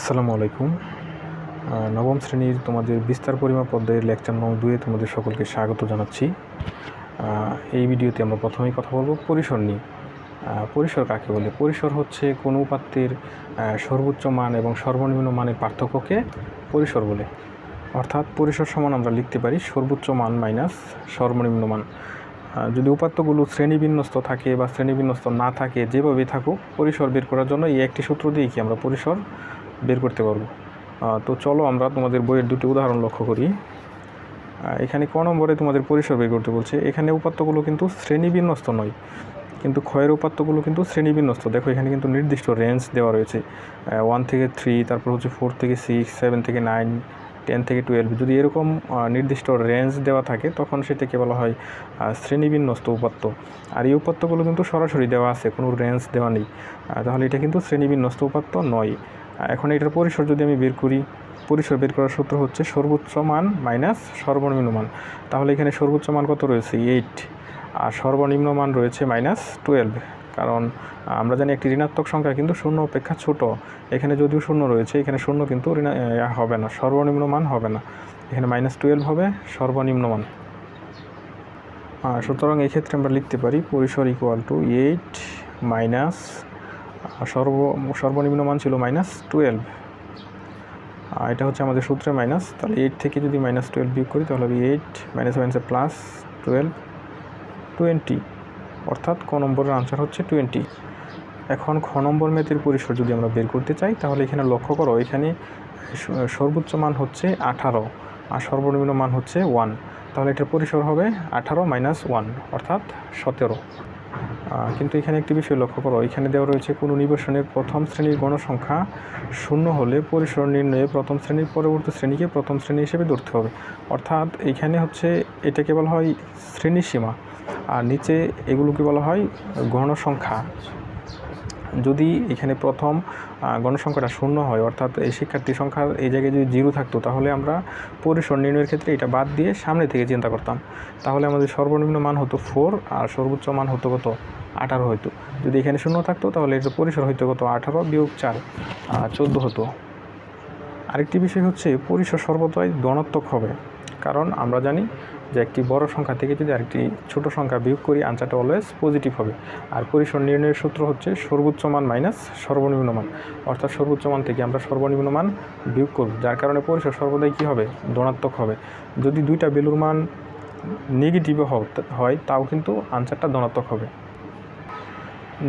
আসসালামু আলাইকুম। নবম শ্রেণির তোমাদের বিস্তার পরিমাপ অধ্যায়ের লেকচার নং দুয়ে তোমাদের সকলকে স্বাগত জানাচ্ছি। এই ভিডিওতে আমরা প্রথমেই কথা বলব পরিসর নিয়ে। পরিসর কাকে বলে? পরিসর হচ্ছে কোনো উপাত্তের সর্বোচ্চ মান এবং সর্বনিম্ন মানের পার্থক্যকে পরিসর বলে। অর্থাৎ পরিসর সমান আমরা লিখতে পারি সর্বোচ্চ মান মাইনাস সর্বনিম্ন মান। যদি উপাত্তগুলো শ্রেণীবিন্যস্ত থাকে বা শ্রেণীবিন্যস্ত না থাকে যেভাবে থাকুক, পরিসর বের করার জন্য এই একটি সূত্র দিয়েই কি আমরা পরিসর বের করতে পারব। তো চলো আমরা তোমাদের বইয়ের দুটি উদাহরণ লক্ষ্য করি। এখানে ক নম্বরে তোমাদের পরিসর বের করতে বলছে, এখানে উপাত্তগুলো কিন্তু শ্রেণীবিন্যস্ত নয়, কিন্তু ক্ষয়ের উপাত্তগুলো কিন্তু শ্রেণীবিন্যস্ত। দেখো এখানে কিন্তু নির্দিষ্ট রেঞ্জ দেওয়া রয়েছে ওয়ান থেকে থ্রি তারপর হচ্ছে ফোর থেকে সিক্স সেভেন থেকে নাইন টেন থেকে টুয়েলভ যদি এরকম নির্দিষ্ট রেঞ্জ দেওয়া থাকে, তখন সেটাকে বলা হয় শ্রেণীবিন্যস্ত উপাত্ত। আর এই উপাত্তগুলো কিন্তু সরাসরি দেওয়া আছে, কোনো রেঞ্জ দেওয়া নেই। তাহলে এটা কিন্তু শ্রেণীবিন্যস্ত উপাত্ত নয়। এখন এটার পরিসর যদি আমি বের করি, পরিসর বের করার সূত্র হচ্ছে সর্বোচ্চ মান মাইনাস সর্বনিম্ন মান। তাহলে এখানে সর্বোচ্চ মান কত রয়েছে? এইট। আর সর্বনিম্ন মান রয়েছে মাইনাস টুয়েলভ। কারণ আমরা জানি একটি ঋণাত্মক সংখ্যা কিন্তু শূন্য অপেক্ষা ছোট। এখানে যদিও শূন্য রয়েছে, এখানে শূন্য কিন্তু হবে না। সর্বনিম্ন মান হবে না। এখানে মাইনাস টুয়েলভ হবে, সর্বনিম্ন মান। সুতরাং এই ক্ষেত্রে আমরা লিখতে পারি পরিসর ইকুয়াল টু এইট মাইনাস সর্ব, সর্বনিম্ন মান ছিল মাইনাস টুয়েলভ আর এটা হচ্ছে আমাদের সূত্রে মাইনাস তাহলে এইট থেকে যদি মাইনাস টুয়েলভ বিয়োগ করি, তাহলে এইট মাইনাস মাইনাসে প্লাস টুয়েলভ টোয়েন্টি অর্থাৎ ক নম্বরের আনসার হচ্ছে টোয়েন্টি এখন খ নম্বর মেথের পরিসর যদি আমরা বের করতে চাই, তাহলে এখানে লক্ষ্য করো, এখানে সর্বোচ্চ মান হচ্ছে আঠারো, আর সর্বনিম্ন মান হচ্ছে ওয়ান তাহলে এটার পরিসর হবে আঠারো মাইনাস ওয়ান অর্থাৎ সতেরো। কিন্তু এখানে একটি বিষয় লক্ষ্য করো। এখানে দেওয়া রয়েছে, কোনো নিবেশনের প্রথম শ্রেণির গণসংখ্যা শূন্য হলে পরিসর নির্ণয়ে প্রথম শ্রেণির পরবর্তী শ্রেণীকে প্রথম শ্রেণি হিসেবে ধরতে হবে। অর্থাৎ এখানে হচ্ছে এটাকে বলা হয় শ্রেণির সীমা আর নিচে এগুলোকে বলা হয় গণসংখ্যা। যদি এখানে প্রথম গণসংখ্যাটা শূন্য হয়, অর্থাৎ এই শিক্ষার্থী সংখ্যার এই জায়গায় যদি জিরো থাকতো, তাহলে আমরা পরিসর নির্ণয়ের ক্ষেত্রে এটা বাদ দিয়ে সামনে থেকে চিন্তা করতাম। তাহলে আমাদের সর্বনিম্ন মান হতো ফোর, আর সর্বোচ্চ মান হতো কত? আঠারো হতো যদি এখানে শূন্য থাকতো, তাহলে এটার পরিসর হতো কত? আঠারো বিয়োগ চার চোদ্দ হতো। আরেকটি বিষয় হচ্ছে, পরিসর সর্বদাই ধনাত্মক হবে। কারণ আমরা জানি যে একটি বড় সংখ্যা থেকে যদি আরেকটি ছোট সংখ্যা বিয়োগ করি, আনসারটা অলওয়েজ পজিটিভ হবে। আর পরিসর নির্ণয়ের সূত্র হচ্ছে সর্বোচ্চ মান মাইনাস সর্বনিম্ন মান। অর্থাৎ সর্বোচ্চ মান থেকে আমরা সর্বনিম্ন মান বিয়োগ করব, যার কারণে পরিসর সর্বদাই কী হবে? ধনাত্মক হবে। যদি দুইটা বেলুর মান নেগেটিভ হয়, তাও কিন্তু আনসারটা ধনাত্মক হবে।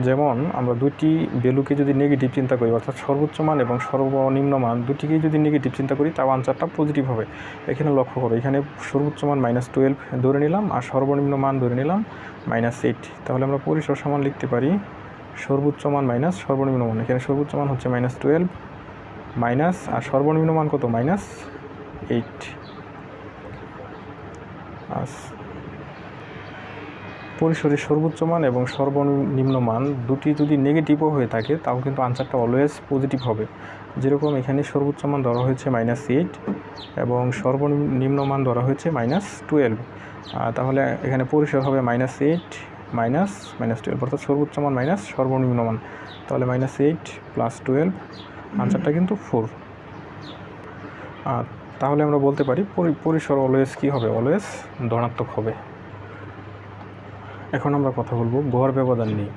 যেমন আমরা দুটি ভ্যালুকে যদি নেগেটিভ চিন্তা করি, অর্থাৎ সর্বোচ্চ মান এবং সর্বনিম্ন মান, দুটিকেই যদি নেগেটিভ চিন্তা করি, তাও আনসারটা পজিটিভ হবে। এখানে লক্ষ্য করো, এখানে সর্বোচ্চ মান মাইনাস টুয়েলভ ধরে নিলাম আর সর্বনিম্ন মান ধরে নিলাম মাইনাস এইট তাহলে আমরা পরিসর সমান লিখতে পারি সর্বোচ্চ মান মাইনাস সর্বনিম্ন মান। এখানে সর্বোচ্চ মান হচ্ছে মাইনাস টুয়েলভ মাইনাস আর সর্বনিম্ন মান কত? মাইনাস এইট পরিসরের সর্বোচ্চ মান এবং সর্বনিম্ন মান দুটি যদি নেগেটিভও হয়ে থাকে, তাও কিন্তু আনসারটা অলওয়েজ পজিটিভ হবে। যেরকম এখানে সর্বোচ্চ মান ধরা হয়েছে মাইনাস এইট এবং সর্বনিম্ন মান ধরা হয়েছে মাইনাস টুয়েলভ তাহলে এখানে পরিসর হবে minus eight minus minus twelve অর্থাৎ সর্বোচ্চ মান মাইনাস সর্বনিম্ন মান। তাহলে মাইনাস এইট প্লাস টুয়েলভ আনসারটা কিন্তু ফোর তাহলে আমরা বলতে পারি পরি- পরিসর অলওয়েজ কী হবে? অলওয়েজ ধনাত্মক হবে। এখন আমরা কথা বলব গড় ব্যবধান নিয়ে।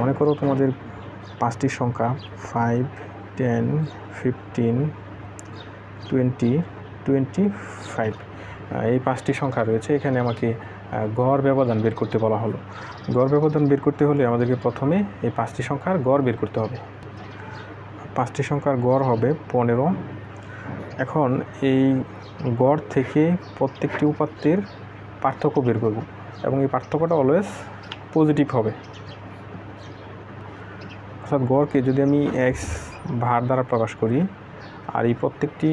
মনে করো তোমাদের পাঁচটি সংখ্যা five ten fifteen twenty twenty five এই পাঁচটি সংখ্যা রয়েছে, এখানে আমাকে গড় ব্যবধান বের করতে বলা হলো। গড় ব্যবধান বের করতে হলে আমাদেরকে প্রথমে এই পাঁচটি সংখ্যার গড় বের করতে হবে। পাঁচটি সংখ্যার গড় হবে পনেরো। এখন এই গড় থেকে প্রত্যেকটি উপাত্তের পার্থক্য বের করব। এবং এই পার্থক্যটা অলওয়েজ পজিটিভ হবে। অর্থাৎ গড়কে যদি আমি এক্স ভার দ্বারা প্রকাশ করি, আর এই প্রত্যেকটি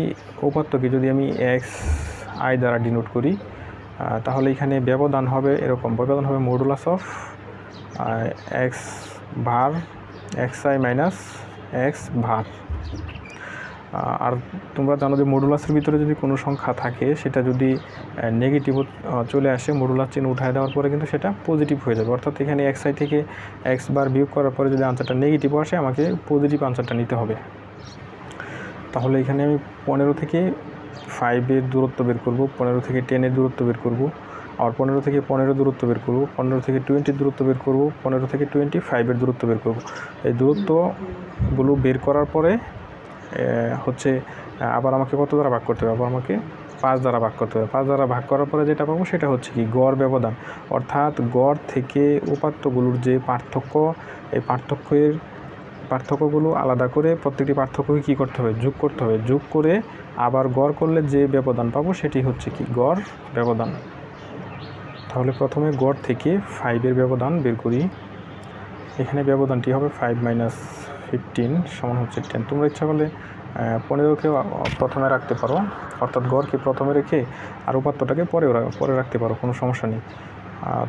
উপাত্তকে যদি আমি এক্স আই দ্বারা ডিনোট করি তাহলে এখানে ব্যবধান হবে এরকম। ব্যবধান হবে modulus of x bar x i minus x bar. আর তোমরা জানো যে মডুলাসের ভিতরে যদি কোনো সংখ্যা থাকে, সেটা যদি নেগেটিভ চলে আসে মডুলাস চিহ্ন উঠায় দেওয়ার পরে কিন্তু সেটা পজিটিভ হয়ে যাবে। অর্থাৎ এখানে এক্স আই থেকে এক্স বার বিয়োগ করার পরে যদি আনসারটা নেগেটিভ আসে, আমাকে পজিটিভ আনসারটা নিতে হবে। তাহলে এখানে আমি পনেরো থেকে ফাইভের দূরত্ব বের করব, পনেরো থেকে টেনের দূরত্ব বের করব, আর পনেরো থেকে পনেরো দূরত্ব বের করব, পনেরো থেকে টোয়েন্টির দূরত্ব বের করব, পনেরো থেকে টোয়েন্টি ফাইভের দূরত্ব বের করব। এই দূরত্বগুলো বের করার পরে হচ্ছে আবার আমাকে কত দ্বারা ভাগ করতে হবে? আবার আমাকে পাঁচ দ্বারা ভাগ করতে হবে। পাঁচ দ্বারা ভাগ করার পরে যেটা পাবো সেটা হচ্ছে কি, গড় ব্যবধান। অর্থাৎ গড় থেকে উপাত্তগুলোর যে পার্থক্য, এই পার্থক্যের পার্থক্যগুলো আলাদা করে প্রত্যেকটি পার্থক্যকে কী করতে হবে? যোগ করতে হবে। যোগ করে আবার গড় করলে যে ব্যবধান পাবো সেটি হচ্ছে কি, গড় ব্যবধান। তাহলে প্রথমে গড় থেকে ফাইভের ব্যবধান বের করি। এখানে ব্যবধানটি হবে ফাইভ মাইনাস ফিফটিন সমান হচ্ছে টেন তোমরা ইচ্ছা করলে পনেরোকেও প্রথমে রাখতে পারো। অর্থাৎ গড়কে প্রথমে রেখে আর উপাত্তটাকে পরেও রা- পরে রাখতে পারো, কোনো সমস্যা নেই।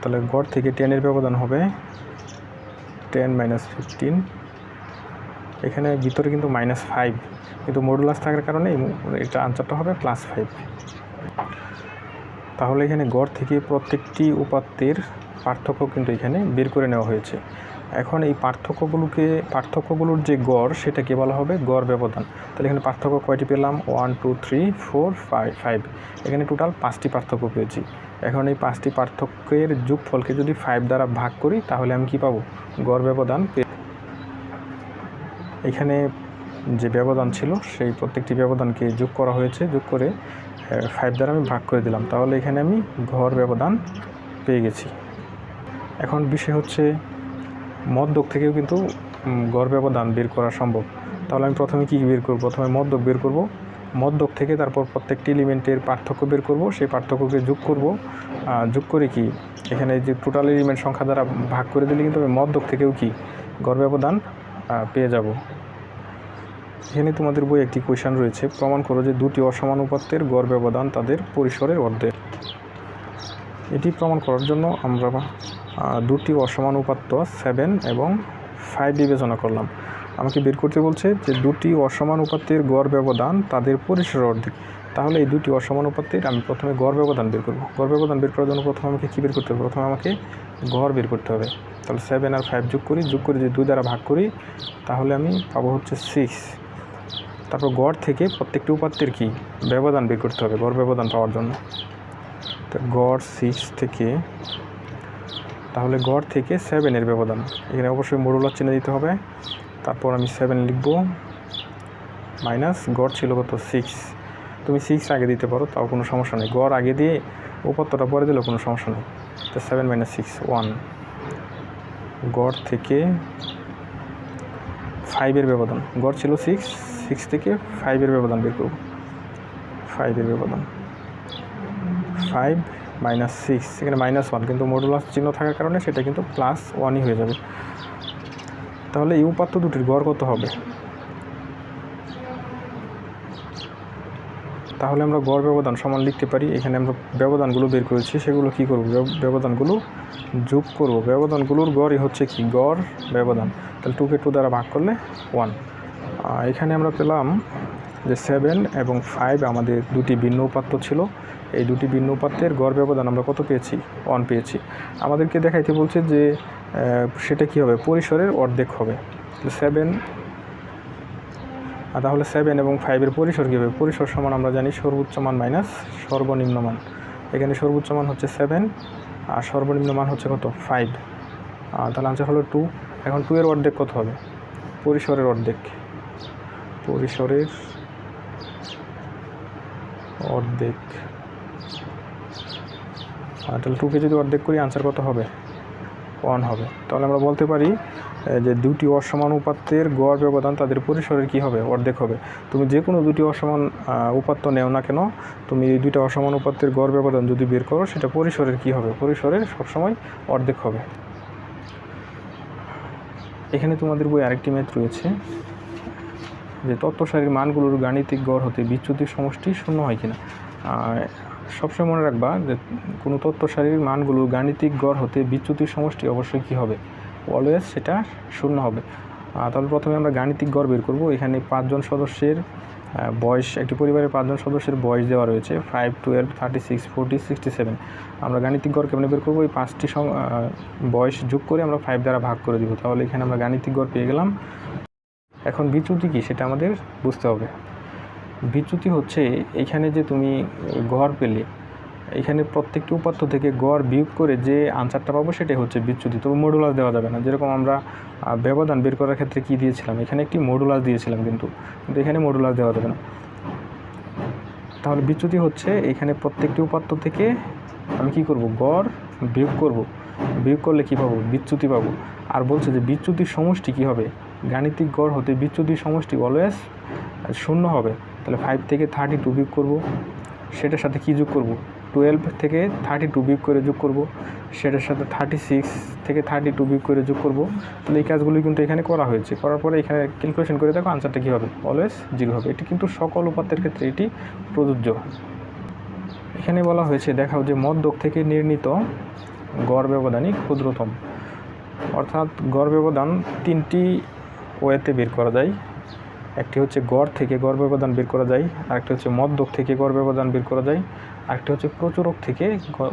তাহলে গড় থেকে টেনের ব্যবধান হবে টেন মাইনাস ফিফটিন এখানে ভিতরে কিন্তু মাইনাস ফাইভ কিন্তু মডুলাস থাকার কারণে এটা আনসারটা হবে প্লাস ফাইভ তাহলে এখানে গড় থেকে প্রত্যেকটি উপাত্তের পার্থক্য কিন্তু এখানে বের করে নেওয়া হয়েছে। এখন এই পার্থক্যগুলোকে, পার্থক্যগুলোর যে গড়, সেটাকে বলা হবে গড় ব্যবধান। তাহলে এখানে পার্থক্য কয়টি পেলাম? One two three four five five এখানে টোটাল পাঁচটি পার্থক্য পেয়েছি। এখন এই পাঁচটি পার্থক্যের যোগফলকে যদি ফাইভ দ্বারা ভাগ করি, তাহলে আমি কি পাবো? গড় ব্যবধান এখানে যে ব্যবধান ছিল, সেই প্রত্যেকটি ব্যবধানকে যোগ করা হয়েছে, যোগ করে ফাইভ দ্বারা আমি ভাগ করে দিলাম। তাহলে এখানে আমি ঘর ব্যবধান পেয়ে গেছি। এখন বিষয় হচ্ছে মদ্যক থেকেও কিন্তু গড় ব্যবধান বের করা সম্ভব। তাহলে আমি প্রথমে কী বের করব? প্রথমে মদ্যক বের করব। মদ্যক থেকে তারপর প্রত্যেকটি এলিমেন্টের পার্থক্য বের করব। সেই পার্থক্যকে যোগ করব। যোগ করে কি? এখানে যে টোটাল এলিমেন্ট সংখ্যা দ্বারা ভাগ করে দিলে কিন্তু আমি মদ্যক থেকেও কি? গড় ব্যবধান পেয়ে যাব। এখানে তোমাদের বই একটি কোয়েশন রয়েছে। প্রমাণ করো যে দুটি অসমান উপাত্তের গড় ব্যবধান তাদের পরিসরের অর্ধেক। এটি প্রমাণ করার জন্য আমরা দুটি অসমান উপাত্ত সেভেন এবং ফাইভ বিবেচনা করলাম। আমাকে বের করতে বলছে যে দুটি অসমান উপাত্তের গড় ব্যবধান তাদের পরিসরের অর্ধেক। তাহলে এই দুটি অসমান উপাত্তের আমি প্রথমে গড় ব্যবধান বের করব। গড় ব্যবধান বের করার জন্য প্রথমে আমাকে কী বের করতে হবে? প্রথমে আমাকে গড় বের করতে হবে। তাহলে সেভেন আর ফাইভ যোগ করি, যোগ করে যদি দুই দ্বারা ভাগ করি, তাহলে আমি পাবো হচ্ছে সিক্স তারপর গড় থেকে প্রত্যেকটি উপাত্তের কি? ব্যবধান বের করতে হবে, গড় ব্যবধান পাওয়ার জন্য। তো গড় সিক্স থেকে তাহলে গড় থেকে সেভেনের ব্যবধান। এখানে অবশ্যই মরুলার চিহ্ন দিতে হবে। তারপর আমি সেভেন লিখব। মাইনাস গড় ছিল কত? সিক্স তুমি সিক্স আগে দিতে পারো, তাও কোনো সমস্যা নেই। গড় আগে দিয়ে উপাত্তটা পরে দিলেও কোনো সমস্যা নেই। তো সেভেন মাইনাস সিক্স ওয়ান গড় থেকে ফাইভের ব্যবধান। গড় ছিল সিক্স সিক্স থেকে ফাইভের ব্যবধান বের করব। ফাইভের ব্যবধান। ফাইভ মাইনাস সিক্স এখানে মাইনাস ওয়ান কিন্তু মডুলাস চিহ্ন থাকার কারণে সেটা কিন্তু প্লাস ওয়ানই হয়ে যাবে। তাহলে এই উপাত্ত দুটির গড় কত হবে? তাহলে আমরা গড় ব্যবধান সমান লিখতে পারি। এখানে আমরা ব্যবধানগুলো বের করেছি, সেগুলো কি করব? ব্যবধানগুলো যোগ করব। ব্যবধানগুলোর গড়ই হচ্ছে কি? গড়, ব্যবধান। তাহলে টুকে টু দ্বারা ভাগ করলে ওয়ান এখানে আমরা পেলাম যে সেভেন এবং ফাইভ আমাদের দুটি ভিন্ন উপাত্ত ছিল। এই দুটি ভিন্ন উপাত্তের গড় ব্যবধান আমরা কত পেয়েছি? ওয়ান পেয়েছি। আমাদেরকে দেখাইতে বলছে যে সেটা কি হবে? পরিসরের অর্ধেক হবে। সেভেন তাহলে সেভেন এবং ফাইভের পরিসর কী হবে? পরিসর সমান আমরা জানি সর্বোচ্চ মান মাইনাস সর্বনিম্ন মান। এখানে সর্বোচ্চ মান হচ্ছে সেভেন আর সর্বনিম্ন মান হচ্ছে কত? ফাইভ তাহলে আনসার হলো টু এখন টু এর অর্ধেক কত হবে? পরিসরের অর্ধেক। পরিসরের অর্ধেক। আর তাহলে টুকে যদি অর্ধেক করি আনসার কত হবে? ওয়ান হবে। তাহলে আমরা বলতে পারি যে দুটি অসমান উপাত্তের গড় ব্যবধান তাদের পরিসরের কি হবে? অর্ধেক হবে। তুমি যে কোনো দুটি অসমান উপাত্ত নেও না কেন, তুমি এই দুইটা অসমান উপাত্তের গড় ব্যবধান যদি বের করো, সেটা পরিসরের কি হবে? পরিসরের সবসময় অর্ধেক হবে। এখানে তোমাদের বই আরেকটি ম্যাথ রয়েছে। যে তত্ত্ব সারির মানগুলোর গাণিতিক গড় হতে বিচ্যুতির সমষ্টি শূন্য হয় কিনা। সবসময় মনে রাখবা যে কোনো তত্ত্ব মানগুলোর গাণিতিক গড় হতে বিচ্যুতির সমষ্টি অবশ্যই কী হবে? অলওয়েজ সেটা শূন্য হবে। তাহলে প্রথমে আমরা গাণিতিক গড় বের করব। এখানে পাঁচজন সদস্যের বয়স, একটি পরিবারের পাঁচজন সদস্যের বয়স দেওয়া রয়েছে five twelve thirty six forty sixty seven আমরা গাণিতিক গড় কেমনে বের করব? এই পাঁচটি বয়স যোগ করে আমরা ফাইভ দ্বারা ভাগ করে দিব। তাহলে এখানে আমরা গাণিতিক গড় পেয়ে গেলাম। এখন বিচ্যুতি কী সেটা আমাদের বুঝতে হবে। বিচ্যুতি হচ্ছে এখানে যে তুমি গড় পেলে, এখানে প্রত্যেকটি উপাত্ত থেকে গড় বিয়োগ করে যে আনসারটা পাবো সেটাই হচ্ছে বিচ্যুতি। তবে মডুলাস দেওয়া যাবে না। যেরকম আমরা ব্যবধান বের করার ক্ষেত্রে কী দিয়েছিলাম? এখানে একটি মডুলাস দিয়েছিলাম কিন্তু কিন্তু এখানে মডুলাস দেওয়া যাবে না। তাহলে বিচ্যুতি হচ্ছে এখানে প্রত্যেকটি উপাত্ত থেকে আমি কি করব? গড় বিয়োগ করব। বিয়োগ করলে কী পাবো? বিচ্যুতি পাবো। আর বলছে যে বিচ্যুতির সমষ্টি কি হবে? গাণিতিক গড় হতে বিচ্যুতির সমষ্টি অলওয়েজ শূন্য হবে। তাহলে ফাইভ থেকে থার্টি টু বিয়োগ করব। সেটার সাথে কি যোগ করব? টুয়েলভ থেকে থার্টি টু বিয়োগ করে যোগ করব। সেটার সাথে থার্টি সিক্স থেকে থার্টি টু বিয়োগ করে যোগ করব। তাহলে এই কাজগুলি কিন্তু এখানে করা হয়েছে। করার পরে এখানে ক্যালকুলেশন করে দেখো আনসারটা কী হবে? অলওয়েজ জিরো হবে। এটি কিন্তু সকল উপাত্তের ক্ষেত্রে এটি প্রযোজ্য। এখানে বলা হয়েছে, দেখাও যে মধ্যক থেকে নির্ণীত গড় ব্যবধানই ক্ষুদ্রতম। অর্থাৎ গড় ব্যবধান তিনটি ওয়েতে বের করা যায়। একটি হচ্ছে গড় থেকে গড় ব্যবধান বের করা যায়, আরেকটি হচ্ছে মদ্যক থেকে গড় ব্যবধান বের করা যায়, আরেকটি হচ্ছে প্রচুরক থেকে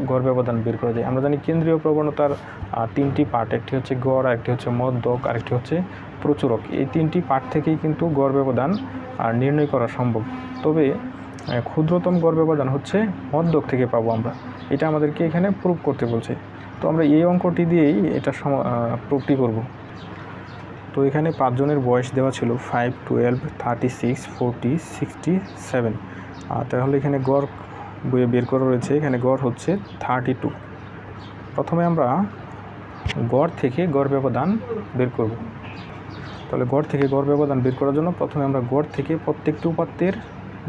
গড় ব্যবধান বের করা যায়। আমরা জানি কেন্দ্রীয় প্রবণতার তিনটি পার্ট, একটি হচ্ছে গড়, আরেকটি হচ্ছে মধ্যক আরেকটি হচ্ছে প্রচুরক। এই তিনটি পার্ট থেকেই কিন্তু গড় ব্যবধান নির্ণয় করা সম্ভব। তবে ক্ষুদ্রতম গড় ব্যবধান হচ্ছে মদ্যক থেকে পাবো আমরা। এটা আমাদেরকে এখানে প্রুভ করতে বলছে। তো আমরা এই অঙ্কটি দিয়েই এটা প্রুফটি করব। তো এখানে পাঁচজনের বয়স দেওয়া ছিল five twelve thirty six forty sixty seven আর তাহলে এখানে গড় বইয়ে বের করা রয়েছে, এখানে গড় হচ্ছে থার্টি টু প্রথমে আমরা গড় থেকে গড় ব্যবধান বের করব। তাহলে গড় থেকে গড় ব্যবধান বের করার জন্য প্রথমে আমরা গড় থেকে প্রত্যেকটি উপাত্তের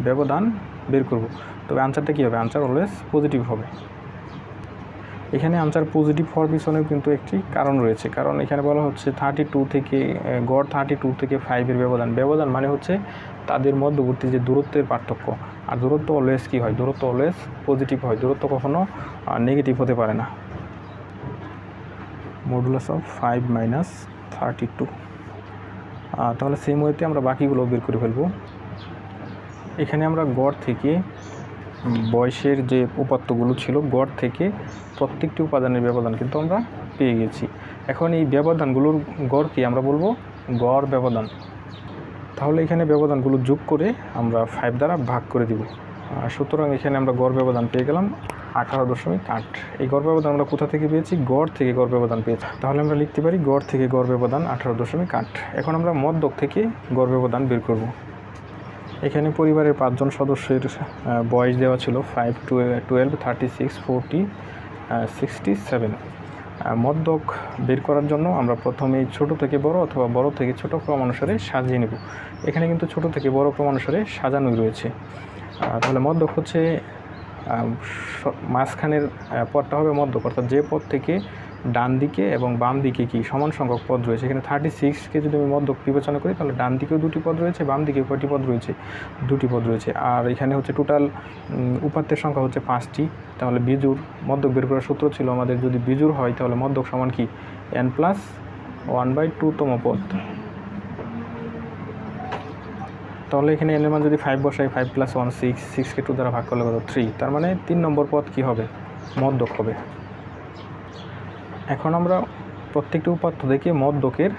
ব্যবধান বের করব। তবে আনসারটা কী হবে? আনসার অলওয়েজ পজিটিভ হবে। এখানে আনসার পজিটিভ হওয়ার কিন্তু একটি কারণ রয়েছে। কারণ এখানে বলা হচ্ছে থার্টি টু থেকে গড় থার্টি টু থেকে ফাইভের ব্যবধান। ব্যবধান মানে হচ্ছে তাদের মধ্যবর্তী যে দূরত্বের পার্থক্য। আর দূরত্ব অলওয়েজ কী হয়? দূরত্ব অলওয়েজ পজিটিভ হয়। দূরত্ব কখনও নেগেটিভ হতে পারে না। Modulus of five minus thirty two তাহলে সেম ওয়েতে আমরা বাকিগুলো বের করে ফেলব। এখানে আমরা গড় থেকে বয়সের যে উপাত্তগুলো ছিল, গড় থেকে প্রত্যেকটি উপাদানের ব্যবধান কিন্তু আমরা পেয়ে গেছি। এখন এই ব্যবধানগুলোর গড়কে আমরা বলব? গড় ব্যবধান। তাহলে এখানে ব্যবধানগুলো যোগ করে আমরা ফাইভ দ্বারা ভাগ করে দিব। সুতরাং এখানে আমরা গড় ব্যবধান পেয়ে গেলাম আঠারো দশমিক আট। এই গড় ব্যবধান আমরা কোথা থেকে পেয়েছি? গড় থেকে গড় ব্যবধান পেয়েছি। তাহলে আমরা লিখতে পারি গড় থেকে গড় ব্যবধান আঠারো দশমিক আট। এখন আমরা মদ্যক থেকে গড় ব্যবধান বের করব। এখানে পরিবারের পাঁচজন সদস্যের বয়স দেওয়া ছিল five twelve thirty six forty sixty seven মদ্যক বের করার জন্য আমরা প্রথমে ছোট থেকে বড় অথবা বড় থেকে ছোট ক্রমানুসারে সাজিয়ে নেব। এখানে কিন্তু ছোট থেকে বড় ক্রমানুসারে সাজানোই রয়েছে। তাহলে মদ্যক হচ্ছে মাঝখানের পদটা হবে মদ্যক অর্থাৎ যে পদ থেকে ডান দিকে এবং বাম দিকে কি সমান সংখ্যক পদ রয়েছে? এখানে থার্টি সিক্সকে যদি আমি মদ্যক বিবেচনা করি, তাহলে ডান দিকেও দুটি পদ রয়েছে, বাম দিকে কয়টি পদ রয়েছে? দুটি পদ রয়েছে। আর এখানে হচ্ছে টোটাল উপাত্তের সংখ্যা হচ্ছে পাঁচটি। তাহলে বিজুর মদ্যক বের করার সূত্র ছিল আমাদের, যদি বিজুর হয়, তাহলে মদ্যক সমান কি? এন প্লাস ওয়ান বাই টুতম পদ। তাহলে এখানে এনের মান যদি ফাইভ বসাই ফাইভ প্লাস ওয়ান সিক্স সিক্সকে টু দ্বারা ভাগ করলে কত? থ্রি তার মানে তিন নম্বর পদ কী হবে? মদ্যক হবে। এখন আমরা প্রত্যেকটি উপাত্ত থেকে মদ্যকের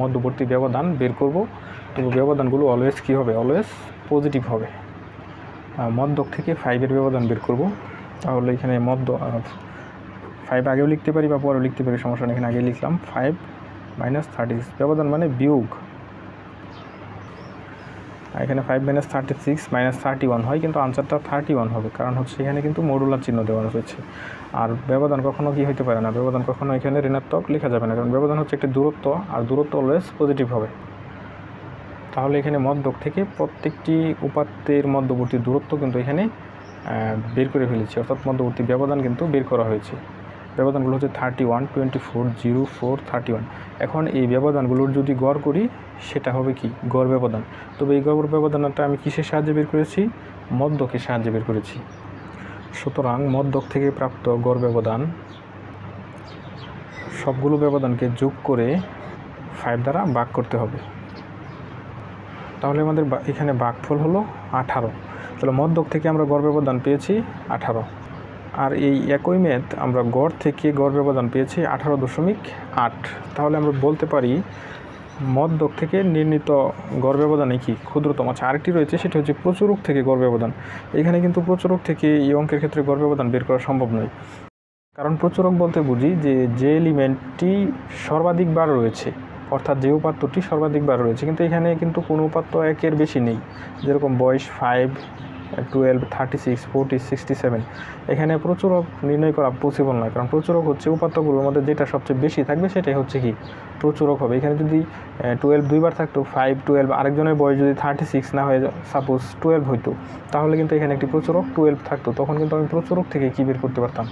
মধ্যবর্তী ব্যবধান বের করব। তবু ব্যবধানগুলো অলওয়েজ কী হবে? অলওয়েজ পজিটিভ হবে। মদ্যক থেকে ফাইভের ব্যবধান বের করব। তাহলে এখানে মধ্য ফাইভ আগেও লিখতে পারি বা পরেও লিখতে পারি, সমস্যা এখানে আগে লিখলাম ফাইভ মাইনাস থার্টি ব্যবধান মানে বিয়োগ। এখানে five minus thirty six minus thirty one হয়, কিন্তু আনসারটা থার্টি ওয়ান হবে, কারণ হচ্ছে এখানে কিন্তু মডুলার চিহ্ন দেওয়া রয়েছে। আর ব্যবধান কখনো কি হতে পারে না, ব্যবধান কখনো এখানে ঋণাত্মক লেখা যাবে না, কারণ ব্যবধান হচ্ছে একটি দূরত্ব, আর দূরত্ব অলওয়েজ পজিটিভ হবে। তাহলে এখানে মধ্যক থেকে প্রত্যেকটি উপাত্তের মধ্যবর্তী দূরত্ব কিন্তু এখানে বের করে ফেলেছি, অর্থাৎ মধ্যবর্তী ব্যবধান কিন্তু বের করা হয়েছে। ব্যবধানগুলো হচ্ছে thirty one twenty four zero four thirty one এখন এই ব্যবধানগুলোর যদি গড় করি, সেটা হবে কি? গড় ব্যবধান। তবে এই গড় ব্যবধানটা আমি কিসের সাহায্যে বের করেছি? মধ্যকের সাহায্যে বের করেছি। সুতরাং মদ্যক থেকে প্রাপ্ত গড় ব্যবধান, সবগুলো ব্যবধানকে যোগ করে ফাইভ দ্বারা ভাগ করতে হবে। তাহলে আমাদের এখানে ভাগফল হলো আঠারো। তাহলে মদ্যক থেকে আমরা গড় ব্যবধান পেয়েছি আঠারো। আর এই একই মেদ আমরা গড় থেকে গড় ব্যবধান পেয়েছি আঠারো দশমিক আট। তাহলে আমরা বলতে পারি মধ্যক থেকে নির্ণীত গড় ব্যবধানে কি ক্ষুদ্রতম আচ্ছা আরেকটি রয়েছে, সেটি হচ্ছে প্রচুরক থেকে গড় ব্যবধান। এখানে কিন্তু প্রচুরক থেকে এই অঙ্কের ক্ষেত্রে গড় ব্যবধান বের করা সম্ভব নয়। কারণ প্রচুরক বলতে বুঝি যে যে এলিমেন্টটি সর্বাধিক বার রয়েছে, অর্থাৎ যে উপাত্তটি সর্বাধিক বার রয়েছে, কিন্তু এখানে কিন্তু কোনো উপাত্ত একের বেশি নেই। যেরকম বয়স five twelve thirty six forty sixty seven এখানে প্রচুরক নির্ণয় করা পসিবল নয়, কারণ প্রচুরক হচ্ছে উপাত্তগুলোর মধ্যে যেটা সবচেয়ে বেশি থাকবে সেটাই হচ্ছে কি? প্রচুরক হবে। এখানে যদি টুয়েলভ দুইবার থাকতো ফাইভ টুয়েলভ আরেকজনের বয়স যদি থার্টি সিক্স না হয়ে সাপোজ টুয়েলভ হইতো, তাহলে কিন্তু এখানে একটি প্রচুরক টুয়েলভ থাকতো। তখন কিন্তু আমি প্রচুরক থেকে কী বের করতে পারতাম?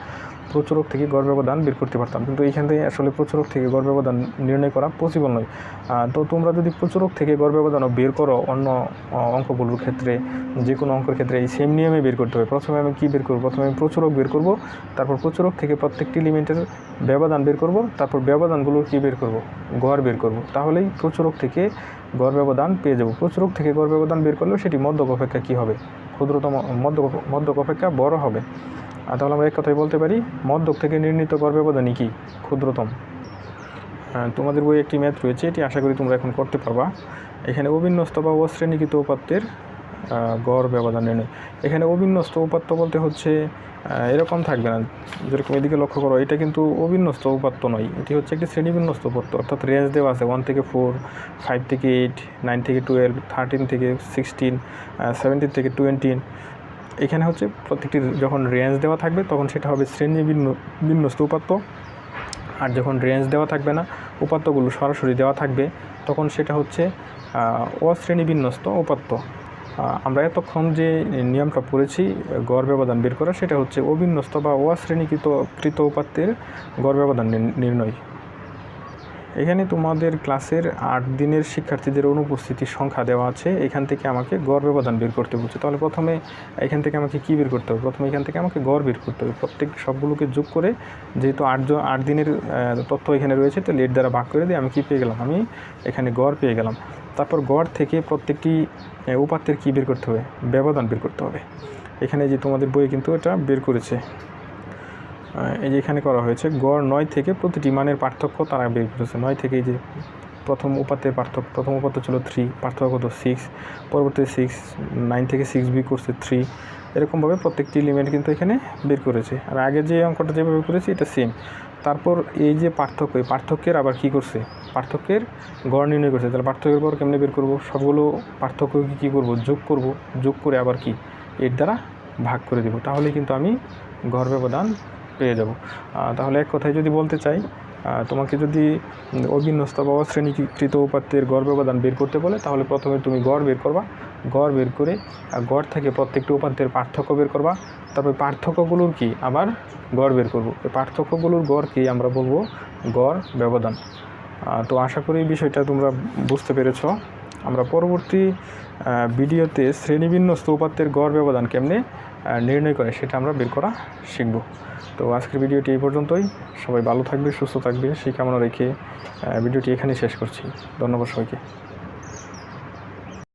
প্রচুরক থেকে গড় ব্যবধান বের করতে পারতাম। কিন্তু এইখান থেকে আসলে প্রচুরক থেকে গড় ব্যবধান নির্ণয় করা পসিবল নয়। তো তোমরা যদি প্রচুরক থেকে গড় ব্যবধানও বের করো অন্য অঙ্কগুলোর ক্ষেত্রে যে কোনো অঙ্কের ক্ষেত্রে, এই সেম নিয়মে বের করতে হবে। প্রথমে আমি কী বের করব? প্রথমে আমি প্রচুরক বের করব, তারপর প্রচুরক থেকে প্রত্যেকটি এলিমেন্টের ব্যবধান বের করব, তারপর ব্যবধানগুলোর কী বের করব? গড় বের করব। তাহলেই প্রচুরক থেকে গড় ব্যবধান পেয়ে যাব। প্রচুরক থেকে গড় ব্যবধান বের করলেও সেটি মধ্যক অপেক্ষা কী হবে? ক্ষুদ্রতম মধ্যক অপেক্ষা বড় হবে। তাহলে আমরা এক কথাই বলতে পারি মধ্যক থেকে নির্ণীত গড় ব্যবধানই কি? ক্ষুদ্রতম। তোমাদের বই একটি ম্যাথ রয়েছে, এটি আশা করি তোমরা এখন করতে পারবা। এখানে অবিন্যস্ত বা অশ্রেণীকৃত উপাত্তের গড় ব্যবধান নির্ণয়। এখানে অবিন্যস্ত উপাত্ত বলতে হচ্ছে এরকম থাকবে না, যেরকম এদিকে লক্ষ্য করো, এটা কিন্তু অবিন্যস্ত উপাত্ত নয়, এটি হচ্ছে একটি শ্রেণীবিন্যস্ত উপাত্ত, অর্থাৎ রেঞ্জ দেওয়া আছে ওয়ান থেকে ফোর ফাইভ থেকে এইট নাইন থেকে টুয়েলভ থার্টিন থেকে সিক্সটিন সেভেন্টিন থেকে টোয়েন্টিন এখানে হচ্ছে প্রত্যেকটি যখন রেঞ্জ দেওয়া থাকবে, তখন সেটা হবে শ্রেণি বিন্যস্ত উপাত্ত। আর যখন রেঞ্জ দেওয়া থাকবে না, উপাত্তগুলো সরাসরি দেওয়া থাকবে, তখন সেটা হচ্ছে অশ্রেণী বিন্যস্ত উপাত্ত। আমরা এতক্ষণ যে নিয়মটা পড়েছি, গড় ব্যবধান বের করা, সেটা হচ্ছে অবিন্যস্ত বা অশ্রেণীকৃত, কৃত উপাত্তের গড় ব্যবধান নির্ণয়। এখানে তোমাদের ক্লাসের আট দিনের শিক্ষার্থীদের অনুপস্থিতির সংখ্যা দেওয়া আছে। এখান থেকে আমাকে গড় ব্যবধান বের করতে বলছে। তাহলে প্রথমে এখান থেকে আমাকে কী বের করতে হবে? প্রথমে এখান থেকে আমাকে গড় বের করতে হবে। প্রত্যেক সবগুলোকে যোগ করে যেহেতু আটজন আট দিনের তথ্য এখানে রয়েছে, তো লেট দ্বারা ভাগ করে দিয়ে আমি কী পেয়ে গেলাম? আমি এখানে গড় পেয়ে গেলাম। তারপর গড় থেকে প্রত্যেকটি উপাত্তের কী বের করতে হবে? ব্যবধান বের করতে হবে। এখানে যে তোমাদের বইয়ে কিন্তু এটা বের করেছে। এই যে এখানে করা হয়েছে, গড় নয় থেকে প্রতিটি মানের পার্থক্য তারা বের করেছে। নয় থেকে যে প্রথম উপাত্তের পার্থক্য, প্রথম উপাত্ত ছিল থ্রি পার্থক্য কত সিক্স পরবর্তী সিক্স নাইন থেকে সিক্স বি করছে থ্রি এরকমভাবে প্রত্যেকটি এলিমেন্ট কিন্তু এখানে বের করেছে। আর আগে যে অঙ্কটা যেভাবে করেছি, এটা সেম তারপর এই যে পার্থক্য, এই পার্থক্যের আবার কি করছে? পার্থক্যের গড় নির্ণয় করছে। তাহলে পার্থক্যের গড় কেমনে বের করব? সবগুলো পার্থক্যকে কী করব? যোগ করব। যোগ করে আবার কি? এর দ্বারা ভাগ করে দেব। তাহলে কিন্তু আমি গড় ব্যবধান পেয়ে যাব। তাহলে এক কথায় যদি বলতে চাই তোমাকে যদি অবিন্যস্ত বা অশ্রেণীকৃত উপাত্তের গড় ব্যবধান বের করতে বলে, তাহলে প্রথমে তুমি গড় বের করবা। গড় বের করে গড় থেকে প্রত্যেকটি উপাত্তের পার্থক্য বের করবা। তারপরে পার্থক্যগুলোর কি? আবার গড় বের করব। এই পার্থক্যগুলোর গড় কি আমরা বলব? গড় ব্যবধান। তো আশা করি বিষয়টা তোমরা বুঝতে পেরেছ। আমরা পরবর্তী ভিডিওতে শ্রেণীবিন্যস্ত উপাত্তের গড় ব্যবধান কেমনে নির্ণয় করে সেটা আমরা বের করা শিখব। তো আজকের ভিডিওটি এই পর্যন্তই। সবাই ভালো থাকবে সুস্থ থাকবে সেই কামনা রেখে ভিডিওটি এখানেই শেষ করছি। ধন্যবাদ সবাইকে।